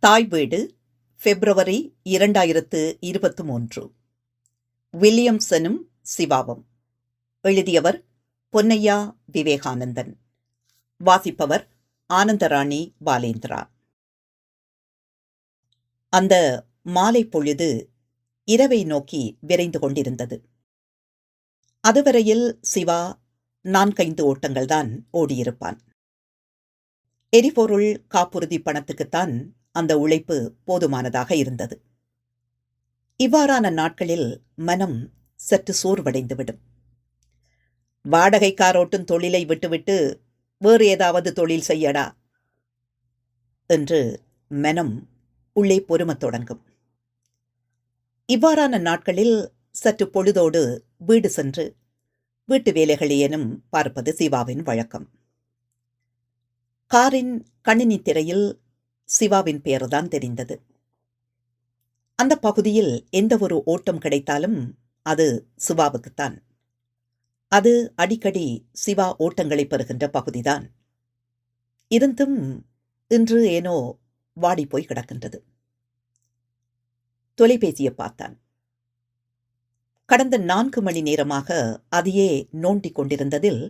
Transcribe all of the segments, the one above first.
தாய் வீடு பிப்ரவரி இரண்டாயிரத்து இருபத்து மூன்று. வில்லியம்சனும் சிவாவும். எழுதியவர் பொன்னையா விவேகானந்தன். வாசிப்பவர் ஆனந்தராணி பாலேந்திரா. அந்த மாலை பொழுது இரவை நோக்கி விரைந்து கொண்டிருந்தது. அதுவரையில் சிவா நான்கைந்து ஓட்டங்கள்தான் ஓடியிருப்பான். எரிபொருள் காப்புறுதி பணத்துக்குத்தான் அந்த உழைப்பு போதுமானதாக இருந்தது. இவ்வாறான நாட்களில் மனம் சற்று சோர்வடைந்துவிடும். வாடகைக்காரோட்டும் தொழிலை விட்டுவிட்டு வேறு ஏதாவது தொழில் செய்யடா என்று மனம் உள்ளே பொறுமத் தொடங்கும். இவ்வாறான நாட்களில் சற்று பொழுதோடு வீடு சென்று வீட்டு வேலைகளேனும் பார்ப்பது சிவாவின் வழக்கம். காரின் கணினி திரையில் சிவாவின் பெயர்தான் தெரிந்தது. அந்த பகுதியில் எந்த ஒரு ஓட்டம் கிடைத்தாலும் அது சிவாவுக்குத்தான். அது அடிக்கடி சிவா ஓட்டங்களை பெறுகின்ற பகுதிதான். இருந்தும் இன்று ஏனோ வாடிப்போய் கிடக்கின்றது. தொலைபேசியை பார்த்தான். கடந்த நான்கு மணி நேரமாக அதையே நோண்டிக் கொண்டிருந்ததில்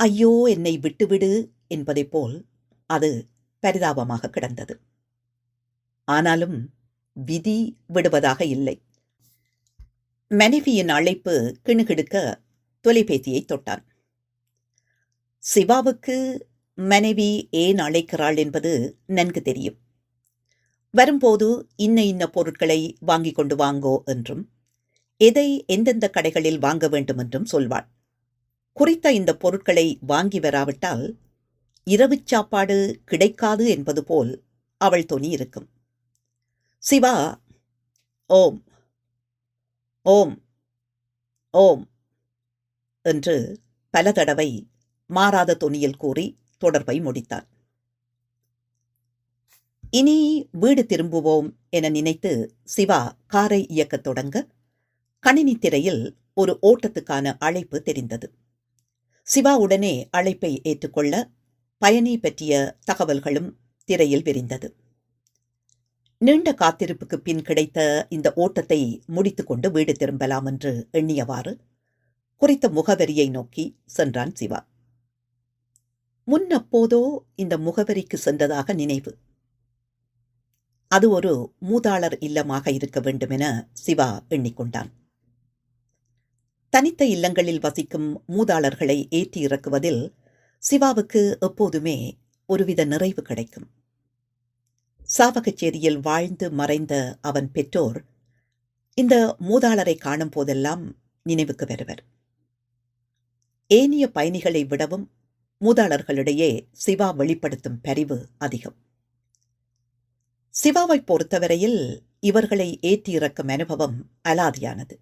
ஐயோ என்னை விட்டுவிடு என்பதைப் போல் அது பரிதாபமாக கிடந்தது. ஆனாலும் விதி விடுவதாக இல்லை. மனைவியின் அழைப்பு கிணுகிடுக்க தொலைபேசியை தொட்டான். சிவாவுக்கு மனைவி ஏன் அழைக்கிறாள் என்பது நன்கு தெரியும். வரும்போது இன்ன இன்ன பொருட்களை வாங்கி கொண்டு வாங்கோ என்றும் எதை எந்தெந்த கடைகளில் வாங்க வேண்டும் என்றும் சொல்வாள். குறித்த இந்த பொருட்களை வாங்கி வராவிட்டால் இரவுச் சாப்பாடு கிடைக்காது என்பது போல் அவள் தொனி இருக்கும் சிவா ஓம் ஓம் ஓம் என்று பல தடவை மாறாத தொனியில் கூறி தொடர்பை முடித்தார் இனி வீடு திரும்புவோம் என நினைத்து சிவா காரை இயக்கத் தொடங்க கணினி திரையில் ஒரு ஓட்டத்துக்கான அழைப்பு தெரிந்தது. சிவா உடனே அழைப்பை ஏற்றுக்கொள்ள பயணி பற்றிய தகவல்களும் திரையில் விரிந்தது. நீண்ட காத்திருப்புக்கு பின் கிடைத்த இந்த ஓட்டத்தை முடித்துக்கொண்டு வீடு திரும்பலாம் என்று எண்ணியவாறு குறித்த முகவரியை நோக்கி சென்றான் சிவா. முன்னப்போதோ இந்த முகவரிக்கு சென்றதாக நினைவு. அது ஒரு மூதாளர் இல்லமாக இருக்க வேண்டுமென சிவா எண்ணிக்கொண்டான். தனித்த இல்லங்களில் வசிக்கும் மூதாளர்களை ஏற்றி இறக்குவதில் சிவாவுக்கு எப்போதுமே ஒருவித நிறைவு கிடைக்கும். சாவகச்சேரியில் வாழ்ந்து மறைந்த அவன் பெற்றோர் இந்த மூதாளரை காணும் போதெல்லாம் நினைவுக்கு வருவர். ஏனிய பயணிகளை விடவும் மூதாளர்களிடையே சிவா வெளிப்படுத்தும் பரிவு அதிகம். சிவாவை பொறுத்தவரையில் இவர்களை ஏற்றி இறக்கும் அனுபவம் அலாதியானது.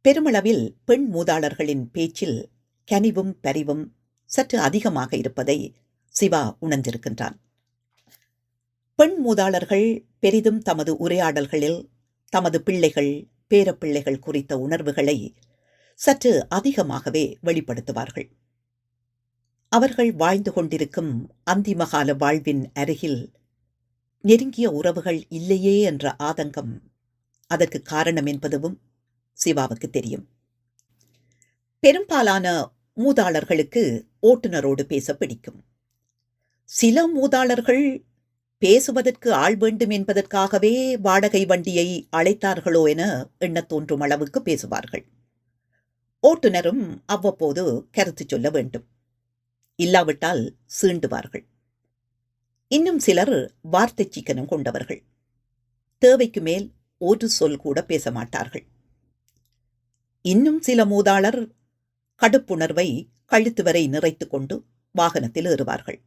பெருமளவில் பெண் மூதாளர்களின் பேச்சில் கனிவும் பரிவும் சற்று அதிகமாக இருப்பதை சிவா உணர்ந்திருக்கின்றான். பெண் மூதாளர்கள் பெரிதும் தமது உரையாடல்களில் தமது பிள்ளைகள் பேரப்பிள்ளைகள் குறித்த உணர்வுகளை சற்று அதிகமாகவே வெளிப்படுத்துவார்கள். அவர்கள் வாழ்ந்து கொண்டிருக்கும் அந்திமகால வாழ்வின் அருகில் நெருங்கிய உறவுகள் இல்லையே என்ற ஆதங்கம் அதற்கு காரணம் என்பதுவும் சிவாவுக்கு தெரியும். பெரும்பாலான மூதாளர்களுக்கு ஓட்டுநரோடு பேச பிடிக்கும். சில மூதாளர்கள் பேசுவதற்கு ஆள் வேண்டும் என்பதற்காகவே வாடகை வண்டியை அழைத்தார்களோ என எண்ணத் தோன்றும் அளவுக்கு பேசுவார்கள். ஓட்டுநரும் அவ்வப்போது கருத்து சொல்ல வேண்டும். இல்லாவிட்டால் சீண்டுவார்கள். இன்னும் சிலர் வார்த்தை சிக்கனம் கொண்டவர்கள். தேவைக்கு மேல் ஒரு சொல் கூட பேச மாட்டார்கள். இன்னும் சில மூதாளர் கடுப்புணர்வை கழுத்து வரை நிறைத்து கொண்டு வாகனத்தில் ஏறுவார்கள்.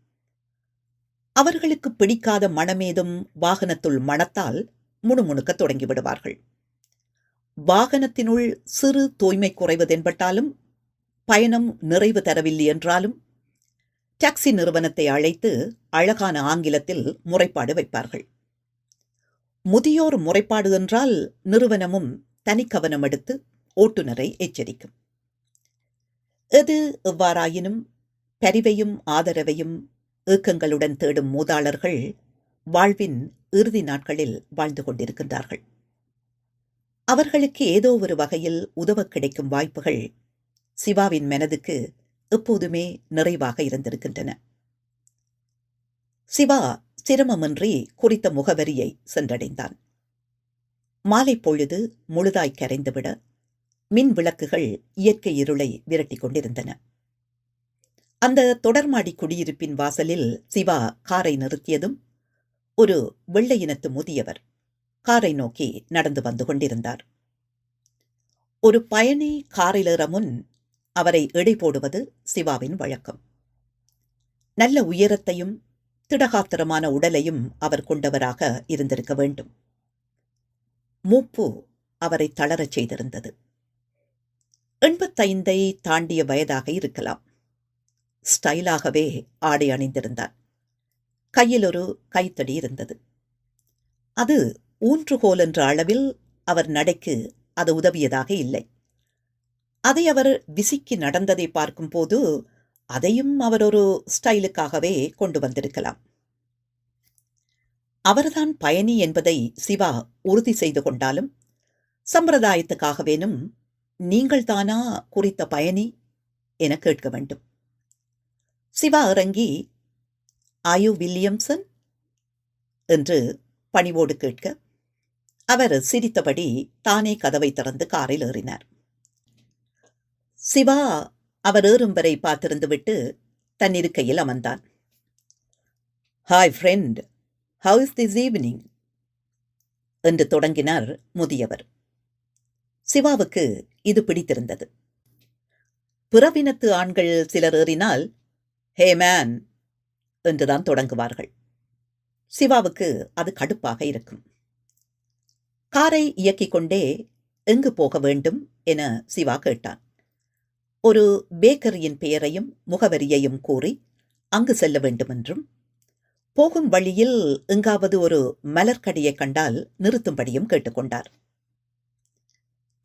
அவர்களுக்கு பிடிக்காத மனமேதும் வாகனத்துள் மணத்தால் முணுமுணுக்க தொடங்கிவிடுவார்கள். வாகனத்தினுள் சிறு தூய்மை குறைவதென்பட்டாலும் பயணம் நிறைவு தரவில்லை என்றாலும் டாக்ஸி நிறுவனத்தை அழைத்து அழகான ஆங்கிலத்தில் முறைப்பாடு வைப்பார்கள். முதியோர் முறைப்பாடு என்றால் நிறுவனமும் தனிக்கவனம் எடுத்து ஓட்டுநரை எச்சரிக்கும். எது எவ்வாறாயினும் பரிவையும் ஆதரவையும் ஏக்கங்களுடன் தேடும் மூதாளர்கள் வாழ்வின் இறுதி நாட்களில் வாழ்ந்து கொண்டிருக்கின்றார்கள். அவர்களுக்கு ஏதோ ஒரு வகையில் உதவ கிடைக்கும் வாய்ப்புகள் சிவாவின் மனதுக்கு எப்போதுமே நிறைவாக இருந்திருக்கின்றன. சிவா சிரமமின்றி குறித்த முகவரியை சென்றடைந்தான். மாலை பொழுது முழுதாய் கரைந்துவிட மின் விளக்குகள் இயற்கை இருளை விரட்டிக் கொண்டிருந்தன. அந்த தொடர்மாடி குடியிருப்பின் வாசலில் சிவா காரை நிறுத்தியதும் ஒரு வெள்ளை இனத்து முதியவர் காரை நோக்கி நடந்து வந்து கொண்டிருந்தார். ஒரு பயணி காரிலேற முன் அவரை எடை போடுவது சிவாவின் வழக்கம். நல்ல உயரத்தையும் திடகாத்திரமான உடலையும் அவர் கொண்டவராக இருந்திருக்க வேண்டும். மூப்பு அவரை தளரச் செய்திருந்தது. எண்பத்தைந்தை தாண்டிய வயதாக இருக்கலாம். ஸ்டைலாகவே ஆடை அணிந்திருந்தார். கையில் ஒரு கைத்தடி இருந்தது. அது ஊன்றுகோல் என்ற அளவில் அவர் நடைக்கு அது உதவியதாக இல்லை. அதை அவர் விசிக்கி நடந்ததை பார்க்கும்போது அதையும் அவர் ஒரு ஸ்டைலுக்காகவே கொண்டு வந்திருக்கலாம். அவர்தான் பயணி என்பதை சிவா உறுதி செய்து கொண்டாலும் சம்பிரதாயத்துக்காகவேனும் நீங்கள் தானா குறித்த பயணி என கேட்க வேண்டும். சிவா இறங்கி ஆயு வில்லியம்சன் என்று பணிவோடு கேட்க அவர் சிரித்தபடி தானே கதவை திறந்து காரில் ஏறினார். சிவா அவர் ஏறும் வரை பார்த்திருந்துவிட்டு தன் இருக்கையில் அமர்ந்தான். Hi friend how is this evening என்று தொடங்கினார் முதியவர். சிவாவுக்கு இது பிடித்திருந்தது. பிறவினத்து ஆண்கள் சிலர் ஏறினால் ஹே மேன்! என்றுதான் தொடங்குவார்கள். சிவாவுக்கு அது கடுப்பாக இருக்கும். காரை இயக்கிக் கொண்டே எங்கு போக வேண்டும்? என சிவா கேட்டான். ஒரு பேக்கரியின் பெயரையும் முகவரியையும் கூறி அங்கு செல்ல வேண்டுமென்றும் போகும் வழியில் எங்காவது ஒரு மலர்க்கடியை கண்டால் நிறுத்தும்படியும் கேட்டுக்கொண்டார்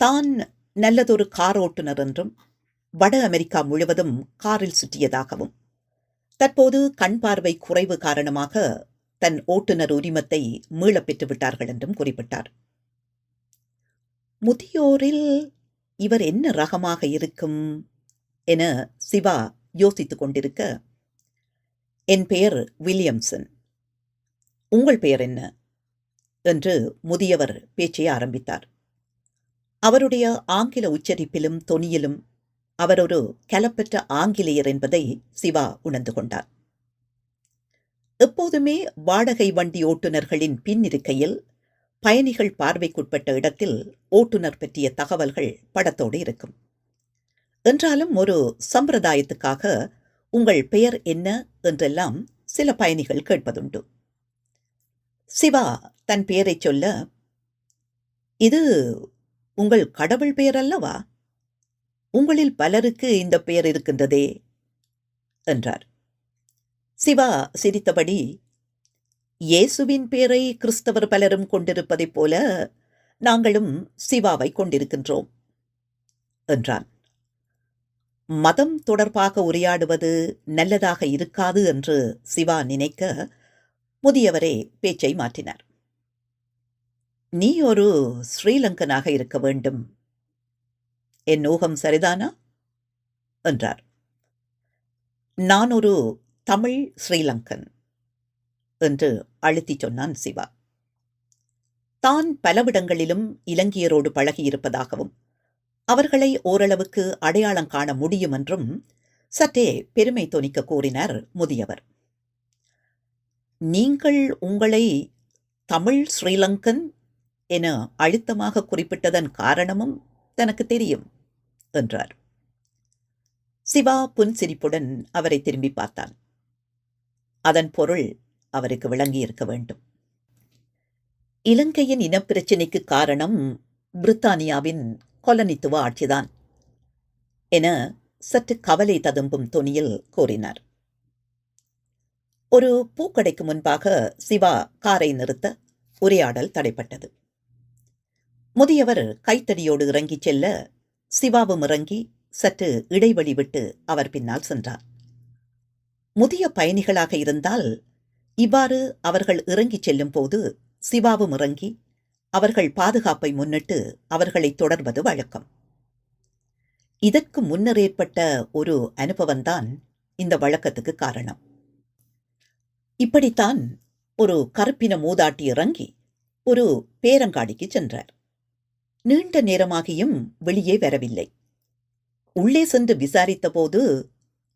தான் நல்லதொரு கார் ஓட்டுநர் என்றும் வட அமெரிக்கா முழுவதும் காரில் சுற்றியதாகவும் தற்போது கண் பார்வை குறைவு காரணமாக தன் ஓட்டுநர் உரிமத்தை மீளப் பெற்று விட்டார்கள் என்றும் குறிப்பிட்டார். முதியோரில் இவர் என்ன ரகமாக இருக்கும் என சிவா யோசித்துக் கொண்டிருக்க என் பெயர் வில்லியம்சன். உங்கள் பெயர் என்ன? என்று முதியவர் பேச்சை ஆரம்பித்தார். அவருடைய ஆங்கில உச்சரிப்பிலும் தொனியிலும் அவர் ஒரு கலப்பற்ற ஆங்கிலேயர் என்பதை சிவா உணர்ந்து கொண்டார். எப்போதுமே வாடகை வண்டி ஓட்டுநர்களின் பின்னிருக்கையில் பயணிகள் பார்வைக்குட்பட்ட இடத்தில் ஓட்டுநர் பற்றிய தகவல்கள் படத்தோடு இருக்கும். என்றாலும் ஒரு சம்பிரதாயத்துக்காக உங்கள் பெயர் என்ன என்றெல்லாம் சில பயணிகள் கேட்பதுண்டு. சிவா தன் பெயரைச் சொல்ல இது உங்கள் கடவுள் பெயர் அல்லவா உங்களில் பலருக்கு இந்த பெயர் இருக்கின்றதே என்றார். சிவா சிரித்தபடி இயேசுவின் பெயரை கிறிஸ்தவர் பலரும் கொண்டிருப்பதைப் போல நாங்களும் சிவாவை கொண்டிருக்கின்றோம் என்றான். மதம் தொடர்பாக உரையாடுவது நல்லதாக இருக்காது என்று சிவா நினைக்க முதியவரே பேச்சை மாற்றினார். நீ ஒரு ஸ்ரீலங்கனாக இருக்க வேண்டும். என் ஊகம் சரிதானா? என்றார். நான் ஒரு தமிழ் ஸ்ரீலங்கன் என்று அழுத்திச் சொன்னான் சிவா. தான் பலவிடங்களிலும் இலங்கையரோடு பழகியிருப்பதாகவும் அவர்களை ஓரளவுக்கு அடையாளம் காண முடியும் என்றும் சற்றே பெருமை தொனிக்க கூறினார் முதியவர். நீங்கள் உங்களை தமிழ் ஸ்ரீலங்கன் என அழுத்தமாக குறிப்பிட்டதன் காரணமும் தனக்கு தெரியும் என்றார். சிவா புன்சிரிப்புடன் அவரை திரும்பி பார்த்தான். அதன் பொருள் அவருக்கு விளங்கியிருக்க வேண்டும். இலங்கையின் இனப்பிரச்சினைக்கு காரணம் பிரித்தானியாவின் கொலனித்துவ ஆட்சிதான் என சற்று கவலை ததும்பும் தொனியில் கூறினார். ஒரு பூக்கடைக்கு முன்பாக சிவா காரை நிறுத்த உரையாடல் தடைப்பட்டது. முதியவர் கைத்தடியோடு இறங்கிச் செல்ல சிவாவும் இறங்கி சற்று இடைவெளி விட்டு அவர் பின்னால் சென்றார். முதிய பயணிகளாக இருந்தால் இவ்வாறு அவர்கள் இறங்கிச் செல்லும் போது சிவாவும் இறங்கி அவர்கள் பாதுகாப்பை முன்னிட்டு அவர்களை தொடர்வது வழக்கம். இதற்கு முன்னர் ஏற்பட்ட ஒரு அனுபவம்தான் இந்த வழக்கத்துக்கு காரணம். இப்படித்தான் ஒரு கருப்பின மூதாட்டி இறங்கி ஒரு பேரங்காடிக்கு சென்றார். நீண்ட நேரமாகியும் வெளியே வரவில்லை. உள்ளே சென்று விசாரித்தபோது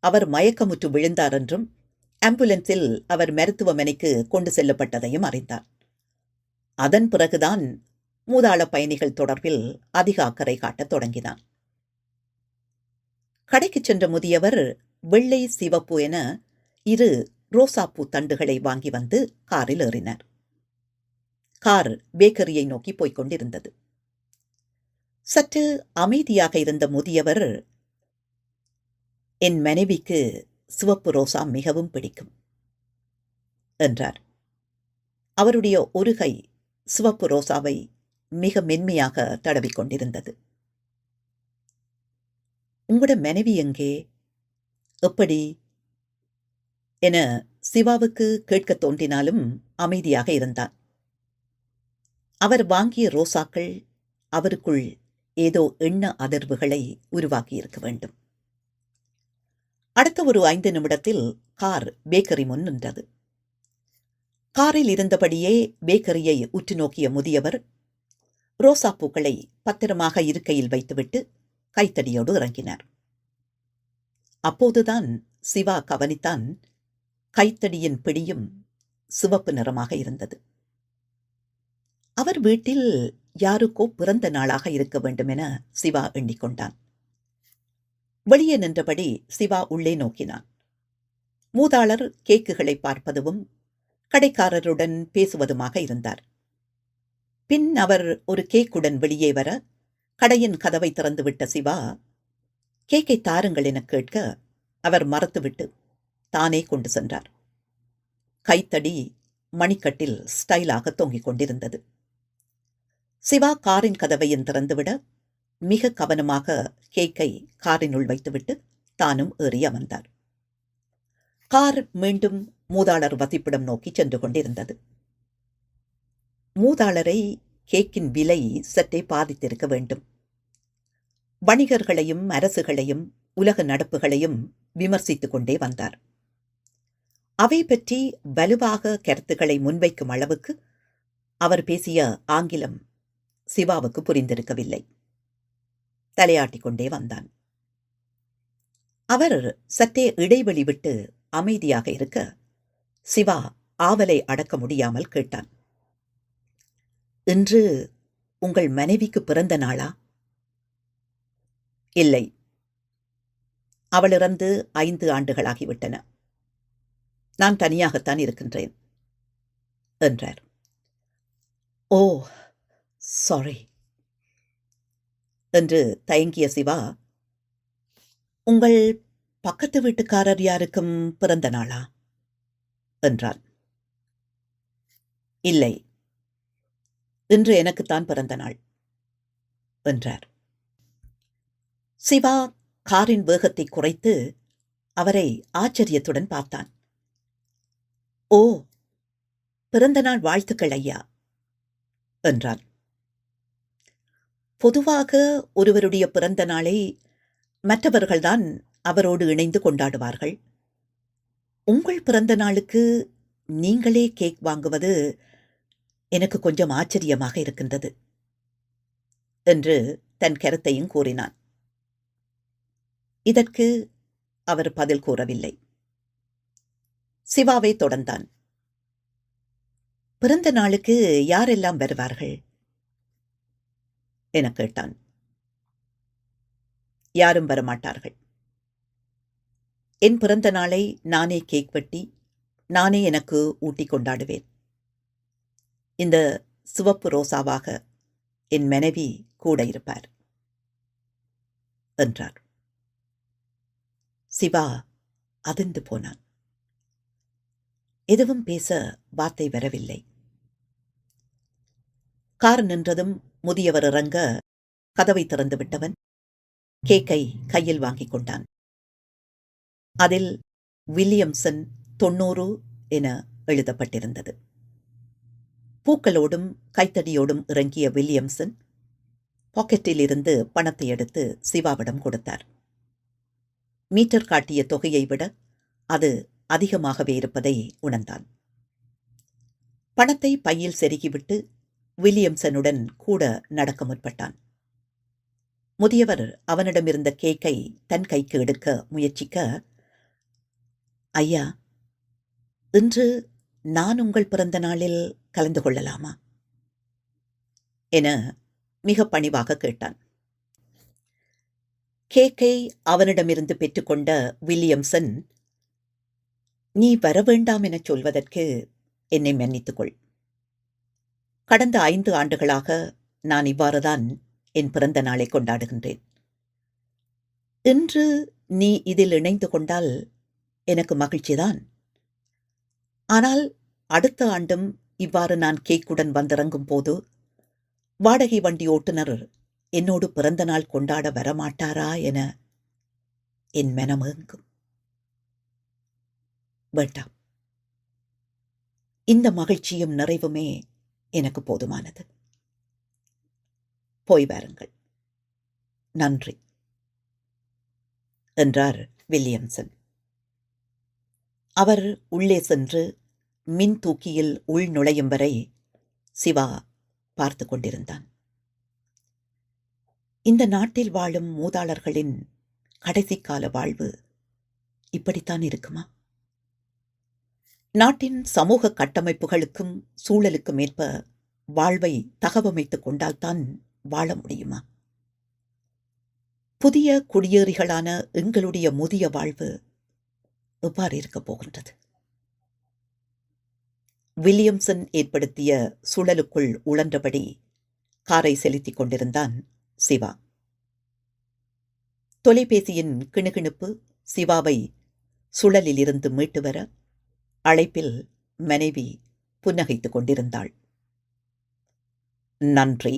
அவர் மயக்கமுற்று விழுந்தார் என்றும் ஆம்புலன்ஸில் அவர் மருத்துவமனைக்கு கொண்டு செல்லப்பட்டதையும் அறிந்தார். அதன் பிறகுதான் மூதாள பயணிகள் தொடர்பில் அதிக அக்கறை காட்டத் தொடங்கினான் கடைக்குச் சென்ற முதியவர் வெள்ளை சிவப்பு என இரு ரோசாப்பூ தண்டுகளை வாங்கி வந்து காரில் ஏறினார். கார் பேக்கரியை நோக்கி போய்க் கொண்டிருந்தது. சற்று அமைதியாக இருந்த முதியவர் என் மனைவிக்கு சிவப்பு ரோசா மிகவும் பிடிக்கும் என்றார். அவருடைய ஒரு கை சிவப்பு ரோசாவை மிக மென்மையாக தடவிக் கொண்டிருந்தது. உங்களோட மனைவி எங்கே? எப்படி? என சிவாவுக்கு கேட்கத் தோன்றினாலும் அமைதியாக இருந்தான். அவர் வாங்கிய ரோசாக்கள் அவருக்குள் ஏதோ எண்ண அதிர்வுகளை உருவாக்கியிருக்க வேண்டும். அடுத்த ஒரு ஐந்து நிமிடத்தில் கார் பேக்கரி முன் நின்றது. காரில் இருந்தபடியே பேக்கரியை உற்று நோக்கிய முதியவர் ரோசா பூக்களை பத்திரமாக இருக்கையில் வைத்துவிட்டு கைத்தடியோடு இறங்கினார். அப்போதுதான் சிவா கவனித்தான் கைத்தடியின் பிடியும் சிவப்பு நிறமாக இருந்தது. அவர் வீட்டில் யாருக்கோ பிறந்த நாளாக இருக்க வேண்டும் என சிவா எண்ணிக்கொண்டான். வெளியே நின்றபடி சிவா உள்ளே நோக்கினான். மூதாளர் கேக்குகளை பார்ப்பதும் கடைக்காரருடன் பேசுவதுமாக இருந்தார். பின் அவர் ஒரு கேக்குடன் வெளியே வர கடையின் கதவை திறந்துவிட்ட சிவா கேக்கை தாருங்கள் என கேட்க அவர் மறத்துவிட்டு தானே கொண்டு சென்றார். கைத்தடி மணிக்கட்டில் ஸ்டைலாக தொங்கிக் கொண்டிருந்தது. சிவா காரின் கதவையும் திறந்துவிட மிக கவனமாக கேக்கை காரினுள் வைத்துவிட்டு தானும் ஏறி அமர்ந்தார் கார் மீண்டும் மூதாளர் வசிப்பிடம் நோக்கி சென்று கொண்டிருந்தது. மூதாளரை கேக்கின் விலை சற்றே பாதித்திருக்க வேண்டும். வணிகர்களையும் அரசுகளையும் உலக நடப்புகளையும் விமர்சித்துக் கொண்டே வந்தார். அவை பற்றி வலுவாக கருத்துக்களை முன்வைக்கும் அளவுக்கு அவர் பேசிய ஆங்கிலம் சிவாவுக்கு புரிந்திருக்கவில்லை. தலையாட்டிக் கொண்டே வந்தான். அவர் சற்றே இடைவெளி விட்டு அமைதியாக இருக்க சிவா ஆவலை அடக்க முடியாமல் கேட்டான். இன்று உங்கள் மனைவிக்கு பிறந்த நாளா? இல்லை. அவள் இறந்து ஐந்து ஆண்டுகளாகிவிட்டன. நான் தனியாகத்தான் இருக்கின்றேன் என்றார். ஓ சாரி என்று தயங்கிய சிவா உங்கள் பக்கத்து வீட்டுக்காரர் யாருக்கும் பிறந்த நாளா? என்றான். இல்லை. இன்று எனக்குத்தான் பிறந்த நாள் என்றார். சிவா காரின் வேகத்தை குறைத்து அவரை ஆச்சரியத்துடன் பார்த்தான். ஓ பிறந்தநாள் வாழ்த்துக்கள் ஐயா என்றான். பொதுவாக ஒருவருடைய பிறந்த நாளை மற்றவர்கள்தான் அவரோடு இணைந்து கொண்டாடுவார்கள். உங்கள் பிறந்த நாளுக்கு நீங்களே கேக் வாங்குவது எனக்கு கொஞ்சம் ஆச்சரியமாக இருக்கின்றது என்று தன் கருத்தையும் கூறினான். இதற்கு அவர் பதில் கூறவில்லை. சிவாவை தொடர்ந்தான். பிறந்த நாளுக்கு யாரெல்லாம் வருவார்கள்? என கேட்டான். யாரும் வரமாட்டார்கள். என் பிறந்த நாளை நானே கேக் வெட்டி நானே எனக்கு ஊட்டி கொண்டாடுவேன். இந்த சிவப்பு ரோசாவாக என் மனைவி கூட இருப்பார் என்றார். சிவா அதிர்ந்து போனான். எதுவும் பேச வார்த்தை வரவில்லை. கார் நின்றதும் முதியவர் இறங்க கதவை திறந்து விட்டவன் கேக்கை கையில் வாங்கிக் கொண்டான். அதில் வில்லியம்சன் தொண்ணூறு என எழுதப்பட்டிருந்தது. பூக்களோடும் கைத்தடியோடும் இறங்கிய வில்லியம்சன் பாக்கெட்டில் இருந்து பணத்தை எடுத்து சிவாவிடம் கொடுத்தார். மீட்டர் காட்டிய தொகையை விட அது அதிகமாகவே இருப்பதை உணர்ந்தான். பணத்தை பையில் செருகிவிட்டு வில்லியம்சனுடன் கூட நடக்க முற்பட்டான். முதியவர் அவனிடமிருந்த கேக்கை தன் கைக்கு எடுக்க முயற்சிக்க ஐயா இன்று நான் உங்கள் பிறந்த நாளில் கலந்து கொள்ளலாமா? என மிக பணிவாக கேட்டான். கேக்கை அவனிடமிருந்து பெற்றுக்கொண்ட வில்லியம்சன் நீ வர வேண்டாம் எனச் சொல்வதற்கு என்னை மன்னித்துக்கொள். கடந்த ஐந்து ஆண்டுகளாக நான் இவ்வாறுதான் என் பிறந்த நாளை கொண்டாடுகின்றேன். இன்று நீ இதில் இணைந்து கொண்டால் எனக்கு மகிழ்ச்சிதான் ஆனால் அடுத்த ஆண்டும் இவ்வாறு நான் கேக்குடன் வந்திறங்கும் போது வாடகை வண்டி ஓட்டுநர் என்னோடு பிறந்த நாள் கொண்டாட வரமாட்டாரா என என் மனமேங்கும் வேண்டாம். இந்த மகிழ்ச்சியும் நிறைவுமே எனக்கு போதுமானது. போய் வாருங்கள். நன்றி. என்றார் வில்லியம்சன். அவர் உள்ளே சென்று மின் தூக்கியில் உள் நுழையும் வரை சிவா பார்த்து கொண்டிருந்தான். இந்த நாட்டில் வாழும் மூதாளர்களின் கடைசி கால வாழ்வு இப்படித்தான் இருக்குமா? நாட்டின் சமூக கட்டமைப்புகளுக்கும் சூழலுக்கும் ஏற்ப வாழ்வை தகவமைத்துக் கொண்டால்தான் வாழ முடியுமா? புதிய குடியேறிகளான எங்களுடைய முதிய வாழ்வு எவ்வாறு இருக்கப் போகின்றது? வில்லியம்சன் ஏற்படுத்திய சுழலுக்குள் உழன்றபடி காரை செலுத்திக் கொண்டிருந்தான் சிவா. தொலைபேசியின் கிணுகிணுப்பு சிவாவை சுழலிலிருந்து மீட்டு வர அழைப்பில் மனைவி புன்னகைத்துக் கொண்டிருந்தாள். நன்றி.